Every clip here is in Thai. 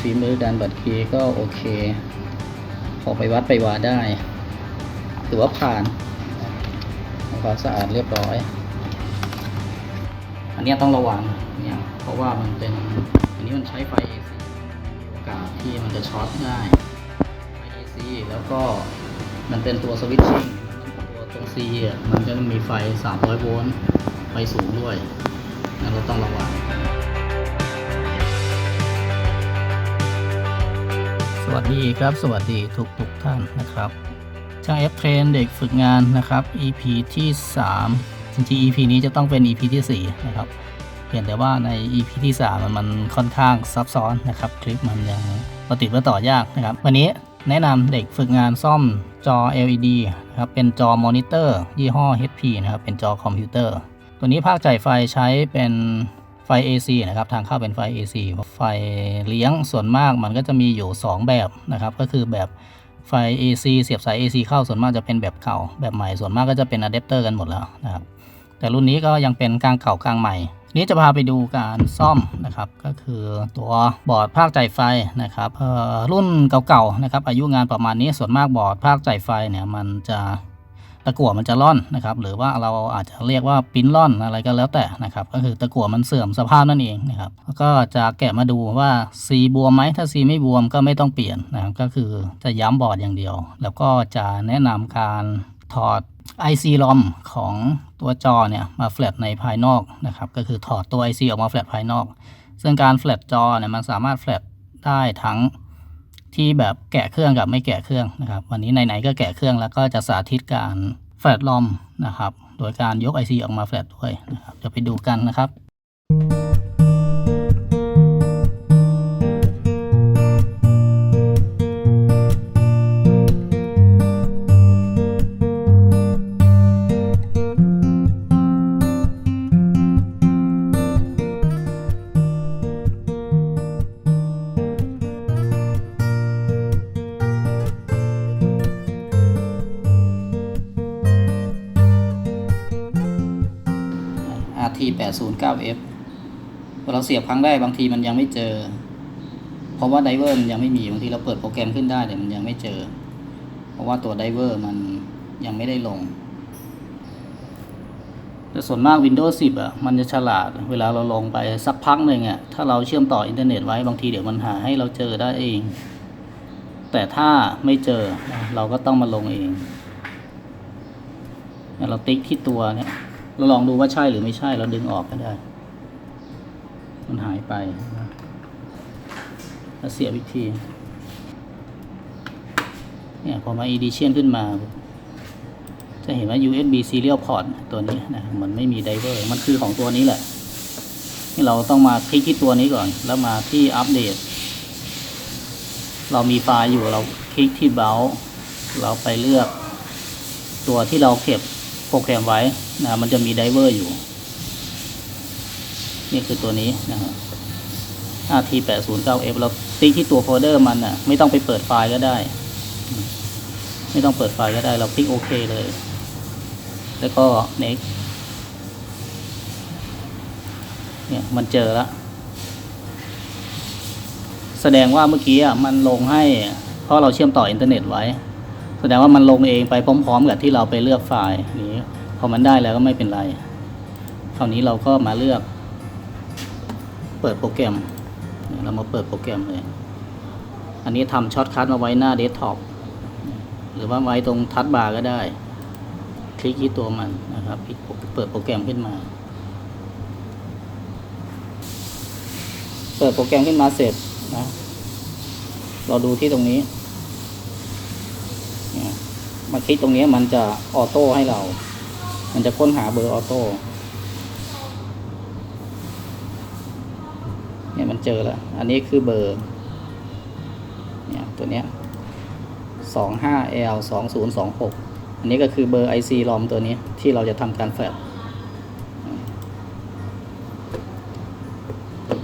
ฝีมือดันบัตรคีย์ก็โอเค พอไปวัดไปวาได้ ถือว่าผ่านทำความสะอาดเรียบร้อย อันนี้ต้องระวังเนี่ยเพราะว่ามันเป็น อันนี้มันใช้ไฟ AC มีโอกาสที่มันจะช็อตง่ายไฟ AC แล้วก็มันเป็นตัวสวิตชิ่งตัวตรง C อะมันจะมีไฟ 300 โวลต์ ไฟสูงด้วยอันเราต้องระวัง วัสดีครับ สวัสดีทุกทุกท่านนะครับช่าง F Train เด็กฝึกงานนะครับ EP ที่ 3 จริงๆ EP นี้จะต้องเป็น EP ที่ 4 นะครับเห็นแต่ว่าใน EP ที่ 3 มันมันค่อนข้างซับซ้อนนะครับ คลิปมันยังปฏิบัติต่อยากนะครับ วันนี้แนะนำเด็กฝึกงานซ่อมจอ LED นะครับเป็นจอมอนิเตอร์ยี่ห้อ HP นะครับเป็นจอคอมพิวเตอร์ ตัวนี้ภาคจ่ายไฟใช้เป็น ไฟ AC นะครับทางเข้าเป็นไฟ AC ไฟเลี้ยงส่วนมากมันก็จะมีอยู่ 2 แบบนะครับ ก็คือแบบไฟ AC เสียบสาย AC เข้าส่วนมากจะเป็นแบบเก่า แบบใหม่ส่วนมากก็จะเป็นอะแดปเตอร์กันหมดแล้วนะครับ แต่รุ่นนี้ก็ยังเป็นกลางเก่ากลางใหม่ นี้จะพาไปดูการซ่อมนะครับ ก็คือตัวบอร์ดภาคจ่ายไฟนะครับรุ่นเก่าๆนะครับอายุงานประมาณนี้ส่วนมากบอร์ดภาคจ่ายไฟเนี่ยมันจะ ตะกั่วมันจะร่อนนะครับ หรือว่าเราอาจจะเรียกว่าปิ้นร่อนอะไรก็แล้วแต่นะครับ ก็คือตะกั่วมันเสื่อมสภาพนั่นเองนะครับแล้วก็จะแกะมาดูว่า C บวมไหมถ้า C ไม่บวมก็ไม่ต้องเปลี่ยนนะครับก็คือจะย้ำบอร์ดอย่างเดียว แล้วก็จะแนะนำการถอด IC ROM ของตัวจอเนี่ยมาแฟลตในภายนอกนะครับ ก็คือถอดตัว IC ออกมาแฟลตภายนอก ซึ่งการแฟลตจอเนี่ยมันสามารถแฟลตได้ทั้ง ที่แบบแกะเครื่องกับไม่แกะเครื่องนะครับ วันนี้ไหนๆก็แกะเครื่องแล้วก็จะสาธิตการแฟลตลอมนะครับ โดยการยก IC ออกมาแฟลตด้วยนะครับจะไปดูกันนะครับ RT 8 0 9 F เราเสียบครั้งแรกบางทีมันยังไม่เจอ เพราะว่าไดเวอร์มันยังไม่มีบางทีเราเปิดโปรแกรมขึ้นได้แต่มันยังไม่เจอ เพราะว่าตัวไดเวอร์มันยังไม่ได้ลง แต่ส่วนมาก Windows 10 อะ มันจะฉลาด เวลาเราลงไปสักพักหนึ่งอะ ถ้าเราเชื่อมต่ออินเทอร์เน็ตไว้บางทีเดี๋ยวมันหาให้เราเจอได้เอง แต่ถ้าไม่เจอเราก็ต้องมาลงเองเราติ๊กที่ตัวเนี่ย เราลองดูว่าใช่หรือไม่ใช่เราดึงออกก็ได้ มันหายไปแล้วเสียบอีกทีเนี่ยพอมา edition ขึ้นมา จะเห็นว่า USB serial port ตัวนี้นะมันไม่มีไดเวอร์มันคือของตัวนี้แหละนี่เราต้องมาคลิกที่ตัวนี้ก่อน แล้วมาที่อัปเดต เรามีไฟล์อยู่เราคลิกที่เบลเราไปเลือก ตัวที่เราเก็บโปรแกรมไว้ นะมันจะมีไดเวอร์อยู่ นี่คือตัวนี้นะครับ RT 8 0 9 F เราติ๊กที่ตัวโฟลเดอร์มันอะ ไม่ต้องไปเปิดไฟล์ก็ได้ ไม่ต้องเปิดไฟล์ก็ได้ เราคลิกโอเคเลย แล้วก็ next เนี่ยมันเจอแล้วแสดงว่าเมื่อกี้อะมันลงให้ เพราะเราเชื่อมต่ออินเทอร์เน็ตไว้ แสดงว่ามันลงเองไปพร้อม ๆ กับที่เราไปเลือกไฟล์นี้ พอมันได้แล้วก็ไม่เป็นไร คราวนี้เราก็มาเลือก เปิดโปรแกรม เรามาเปิดโปรแกรมเลย อันนี้ทำช็อตคัทมาไว้หน้าเดสก์ท็อป หรือว่าไว้ตรงทัชบาร์ก็ได้ คลิกที่ตัวมันนะครับเปิดโปรแกรมขึ้นมา เปิดโปรแกรมขึ้นมาเสร็จนะ เราดูที่ตรงนี้เนี่ยมาคลิกตรงนี้มันจะออโต้ให้เรา มันจะค้นหาเบอร์ออโต้เนี่ยมันเจอแล้ว อันนี้คือเบอร์เนี่ยตัวเนี้ย 25L 2026อันนี้ก็คือเบอร์ IC ROM ตัวนี้ที่เราจะทำการแฟลช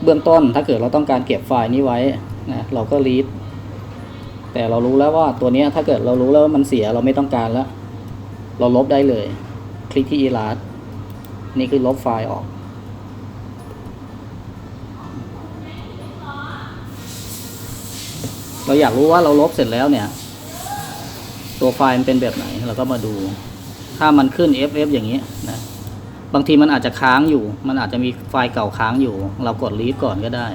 เบื้องต้นถ้าเกิดเราต้องการเก็บไฟล์นี้ไว้นะเราก็รีดแต่เรารู้แล้วว่าตัวนี้ถ้าเกิดเรารู้แล้วว่ามันเสียเราไม่ต้องการแล้ว เราลบได้เลย ลิกที่ erase นี่คือลบไฟล์ออก เราอยากรู้ว่าเราลบเสร็จแล้วเนี่ย ตัวไฟล์มันเป็นแบบไหน เราก็มาดู ถ้ามันขึ้น FF อย่างนี้นะบางทีมันอาจจะค้างอยู่ มันอาจจะมีไฟล์เก่าค้างอยู่ เรากด leave ก่อนก็ได้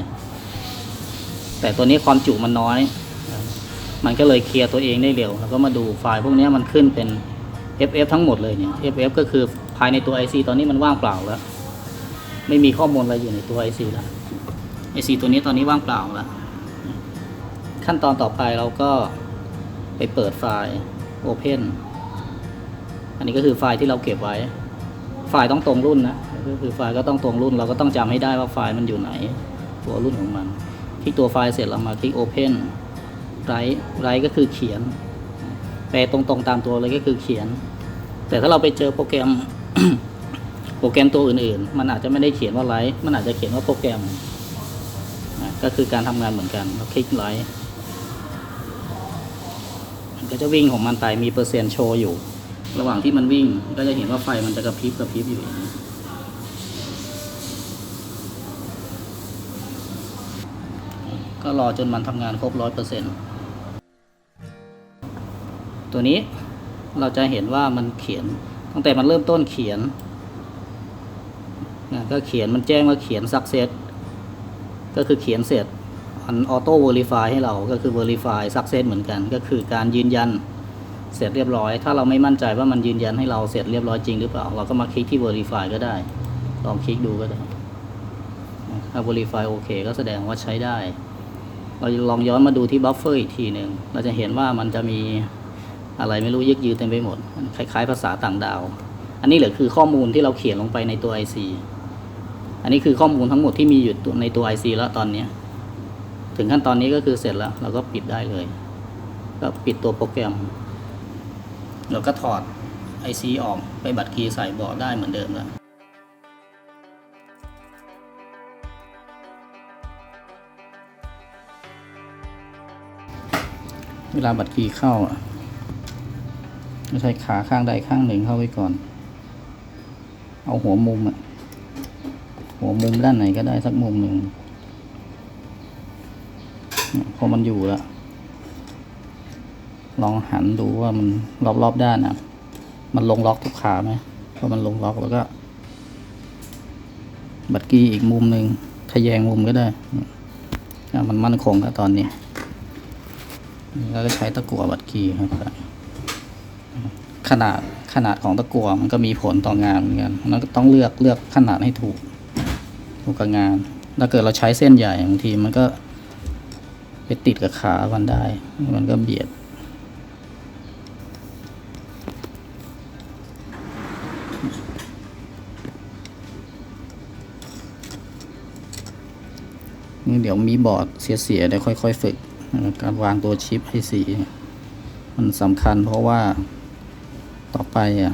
แต่ตัวนี้ความจุมันน้อย มันก็เลยเคลียร์ตัวเองได้เร็ว แล้วก็มาดูไฟล์พวกนี้มันขึ้นเป็น FF ทั้งหมดเลยเนี่ย FF ก็คือภายในตัว IC ตอนนี้มันว่างเปล่าแล้ว ไม่มีข้อมูลอะไรอยู่ในตัว IC แล้ว IC ตัวนี้ตอนนี้ว่างเปล่าแล้ว ขั้นตอนต่อไปเราก็ไปเปิดไฟล์ Open อันนี้ก็คือไฟล์ที่เราเก็บไว้ ไฟล์ต้องตรงรุ่นนะ ก็คือไฟล์ก็ต้องตรงรุ่น เราก็ต้องจำให้ได้ว่าไฟล์มันอยู่ไหน ตัวรุ่นของมันคลิกตัวไฟล์เสร็จเรามาคลิก Open Write Write ก็คือเขียน แปลตรงๆตามตัวเลยก็คือเขียน แต่ถ้าเราไปเจอโปรแกรม โปรแกรมตัวอื่น ๆ มันอาจจะไม่ได้เขียนว่าไลท์มันอาจจะเขียนว่าโปรแกรมก็คือการทำงานเหมือนกันเราคลิกไลท์มันก็จะวิ่งของมันไปมีเปอร์เซ็นต์โชว์อยู่ ระหว่างที่มันวิ่งก็จะเห็นว่าไฟมันจะกระพริบกระพริบอยู่อย่างนี้ก็รอจนมันทำงานครบร้อยเปอร์เซ็นต์ ตัวนี้เราจะเห็นว่ามันเขียนตั้งแต่มันเริ่มต้นเขียนนะก็เขียนมันแจ้งว่าเขียน success ก็คือเขียนเสร็จมันออโต้ verify ให้เราก็คือ verify success เหมือนกัน ก็คือการยืนยันเสร็จเรียบร้อย ถ้าเราไม่มั่นใจว่ามันยืนยันให้เราเสร็จเรียบร้อยจริงหรือเปล่า เราก็มาคลิกที่ verify ก็ได้ ลองคลิกดูก็ได้ถ้า verify โอเคก็แสดงว่าใช้ได้ เราลองย้อนมาดูที่ buffer อีกทีหนึ่งเราจะเห็นว่ามันจะมี อะไรไม่รู้ยึกยือเต็มไปหมด คล้ายๆ ภาษาต่างดาว อันนี้เหลือคือข้อมูลที่เราเขียนลงไปในตัว IC อันนี้คือข้อมูลทั้งหมดที่มีอยู่ในตัว IC แล้วตอนนี้ ถึงขั้นตอนนี้ก็คือเสร็จแล้ว เราก็ปิดได้เลย ก็ปิดตัวโปรแกรม เราก็ถอด IC ออกไปบัตรคีย์ใส่เบาะได้เหมือนเดิมแล้วเวลาบัตรคีย์เข้าอะ ไม่ใช่ขาข้างใดข้างหนึ่งเข้าไว้ก่อน เอาหัวมุมอะหัวมุมด้านไหนก็ได้สักมุมหนึ่งเนี่ยพอมันอยู่แล้ว ลองหันดูว่ามันรอบๆด้านอะ มันลงล็อกทุกขาไหมพอมันลงล็อกแล้วก็ บัตรกีอีกมุมหนึ่งทะแยงมุมก็ได้มันมั่นคงแล้วตอนนี้แล้วก็ใช้ตะกั่วบัตรกีครับ ขนาดขนาดของตะกั่วมันก็มีผลต่องานเหมือนกันแล้วต้องเลือกเลือกขนาดให้ถูก ถูกกับงาน ถ้าเกิดเราใช้เส้นใหญ่บางทีมันก็ ไปติดกับขามันได้ มันก็เบียด นี่เดี๋ยวมีบอร์ดเสียๆเดี๋ยวค่อย ๆ ฝึก การวางตัวชิปให้สี มันสำคัญเพราะว่า ต่อไปอะ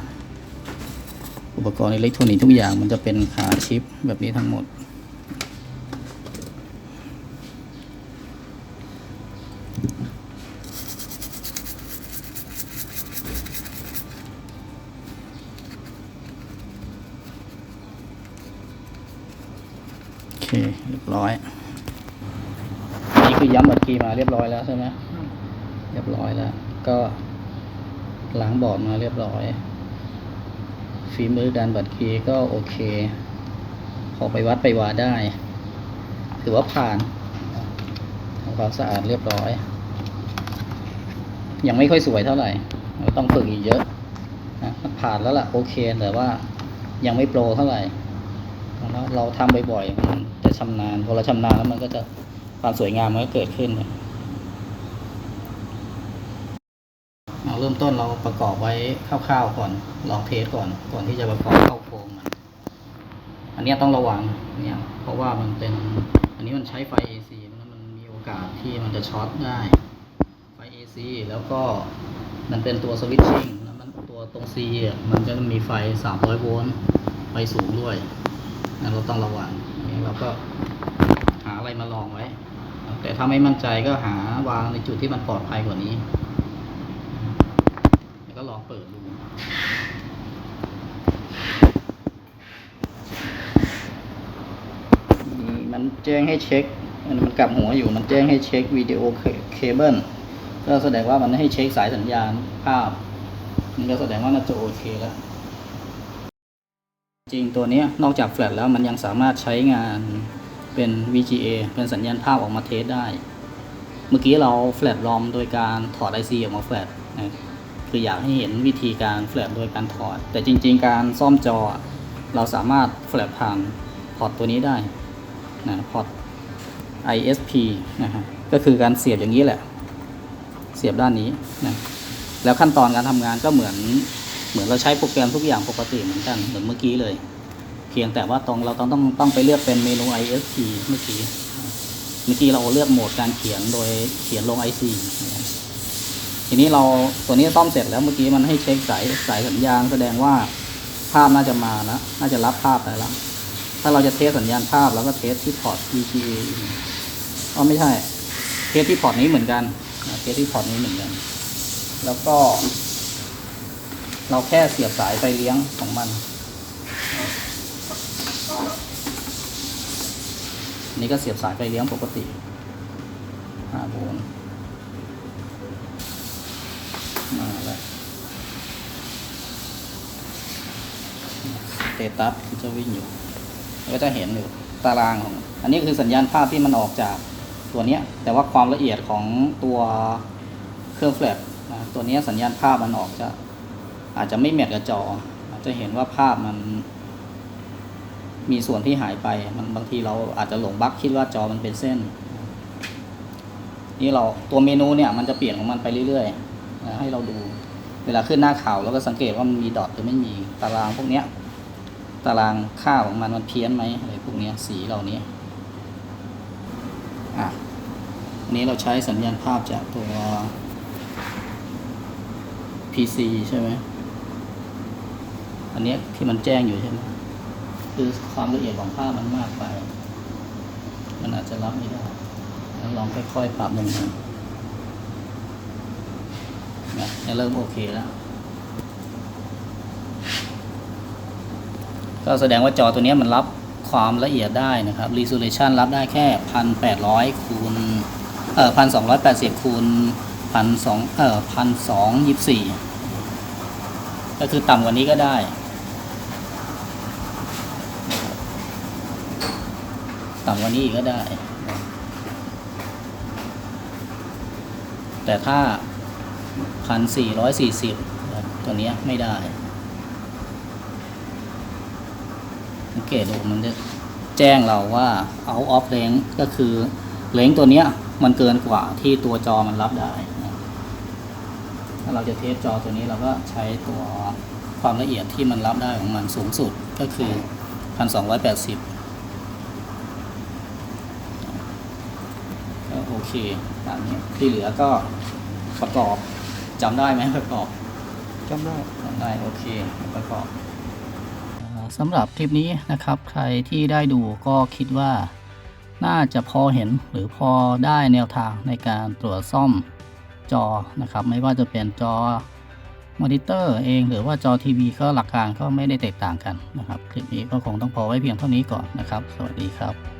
อุปกรณ์อิเล็กทรอนิกส์ทุกอย่างมันจะเป็นขาชิปแบบนี้ทั้งหมด โอเค เรียบร้อย นี่คือย้ำบัตรคีย์มาเรียบร้อยแล้วใช่ไหม เรียบร้อยแล้ว ก็ ล้างบอร์ดมาเรียบร้อย ฝีมือการบัตรคีย์ก็โอเค พอไปวัดไปวาได้ ถือว่าผ่านทำความสะอาดเรียบร้อย ยังไม่ค่อยสวยเท่าไหร่ ต้องฝึกอีกเยอะนะผ่านแล้วล่ะโอเค แต่ว่ายังไม่โปรเท่าไหร่เราเราทำบ่อยๆมันจะชำนาญพอเราชำนาญแล้วมันก็จะความสวยงามมันก็เกิดขึ้นเลยเอาเริ่มต้นเราประกอบไว้คร่าวๆก่อน ลองเทสก่อน ก่อนที่จะประกอบเข้าโครงมัน อันนี้ต้องระวังเนี่ย เพราะว่ามันเป็น อันนี้มันใช้ไฟ AC มันมันมีโอกาสที่มันจะช็อตได้ ไฟ AC แล้วก็มันเป็นตัวสวิตชิ่งแล้วมันตัวตรง C อะมันจะมีไฟ 300 โวลต์ ไฟสูงด้วยนะเราต้องระวังนนี้เราก็หาอะไรมาลองไว้ แต่ถ้าไม่มั่นใจก็หาวางในจุดที่มันปลอดภัยกว่านี้ ก็ลองเปิดดูนี่มันแจ้งให้เช็ค มันกลับหัวอยู่มันแจ้งให้เช็ควิดีโอเคเบิลก็แสดงว่ามันให้เช็คสายสัญญาณภาพมันก็แสดงว่าน่าจะโอเคแล้ว จริงตัวนี้นอกจากแฟลชแล้วมันยังสามารถใช้งานเป็น VGA เป็นสัญญาณภาพออกมาเทสได้ เมื่อกี้เราแฟลชลอมโดยการถอด IC ออกมาแฟลชนะ คืออยากให้เห็นวิธีการแฟลชโดยการถอด แต่จริง ๆ การซ่อมจอ เราสามารถแฟลชผ่านพอร์ตตัวนี้ได้นะพอร์ต ISP นะฮะก็คือการเสียบอย่างนี้แหละ เสียบด้านนี้นะแล้วขั้นตอนการทำงานก็เหมือนเหมือนเราใช้โปรแกรมทุกอย่างปกติเหมือนกันเหมือนเมื่อกี้เลย เพียงแต่ว่าตรงเราต้องต้องต้องไปเลือกเป็นเมนู ISP เมื่อกี้เมื่อกี้เราเลือกโหมดการเขียนโดยเขียนลง IC นะ ทีนี้เราตัวนี้ซ่อมเสร็จแล้วเมื่อกี้มันให้เช็คสายสายสัญญาณแสดงว่าภาพน่าจะมาแล้วน่าจะรับภาพได้แล้วถ้าเราจะเทสสัญญาณภาพเราก็เทสที่พอร์ต VGA อ๋อไม่ใช่เทสที่พอร์ตนี้เหมือนกันเทสที่พอร์ตนี้เหมือนกัน แล้วก็ เราแค่เสียบสายไฟเลี้ยงของมันนนี้ก็เสียบสายไฟเลี้ยงปกติ5โวลต์ มาแล้วสเตตัสจะวิ่งอยู่ก็จะเห็นอยู่ตารางของ อันนี้คือสัญญาณภาพที่มันออกจากตัวนี้แต่ว่าความละเอียดของตัวเครื่องแฟลชตัวนี้สัญญาณภาพมันออกจะ อาจจะไม่แมทกับจอ อาจจะเห็นว่าภาพมัน มีส่วนที่หายไป มันบางทีเราอาจจะหลงบั๊กคิดว่าจอมันเป็นเส้น นี่เราตัวเมนูเนี่ยมันจะเปลี่ยนของมันไปเรื่อย นะให้เราดู เวลาขึ้นหน้าข่าวเราก็สังเกตว่ามันมีดอทหรือไม่มีตารางพวกเนี้ย ตารางค่าของมันมันเพี้ยนไหมอะไรพวกเนี้ยสีเหล่านี้อะอันนี้เราใช้สัญญาณภาพจากตัว PC ใช่ไหมอันนี้ที่มันแจ้งอยู่ใช่ไหมคือความละเอียดของภาพมันมากไป มันอาจจะรับไม่ได้ลองค่อยๆปรับมุมมั นะเนี่ยเริ่มโอเคแล้ว ก็แสดงว่าจอตัวนี้มันรับความละเอียดได้นะครับ resolution รับได้แค่พันแปดร้อยคูณเอ่อพันสองร้อยแปดสิบคูณพันสองเอ่อพันสองยี่สี่ก็คือต่ำกว่านี้ก็ได้ต่ำกว่านี้อีกก็ได้ แต่ถ้า พันสี่ร้อยสี่สิบตัวนี้ไม่ได้สังเกตดูมันจะแจ้งเราว่า out of range ก็คือเลงตัวเนี้ยมันเกินกว่าที่ตัวจอมันรับได้ ถ้าเราจะเทสจอตัวนี้เราก็ใช้ตัวความละเอียดที่มันรับได้ของมันสูงสุดก็คือ 1280ก็โอเคตามนี้ที่เหลือก็ประกอบ จำได้ไหมประกอบจำได้ทำได้โอเคประกอบสำหรับคลิปนี้นะครับ ใครที่ได้ดูก็คิดว่าน่าจะพอเห็นหรือพอได้แนวทางในการตรวจซ่อมจอนะครับ ไม่ว่าจะเป็นจอมอนิเตอร์เองหรือว่าจอทีวีก็หลักการก็ไม่ได้แตกต่างกันนะครับ คลิปนี้ก็คงต้องพอไว้เพียงเท่านี้ก่อนนะครับ สวัสดีครับ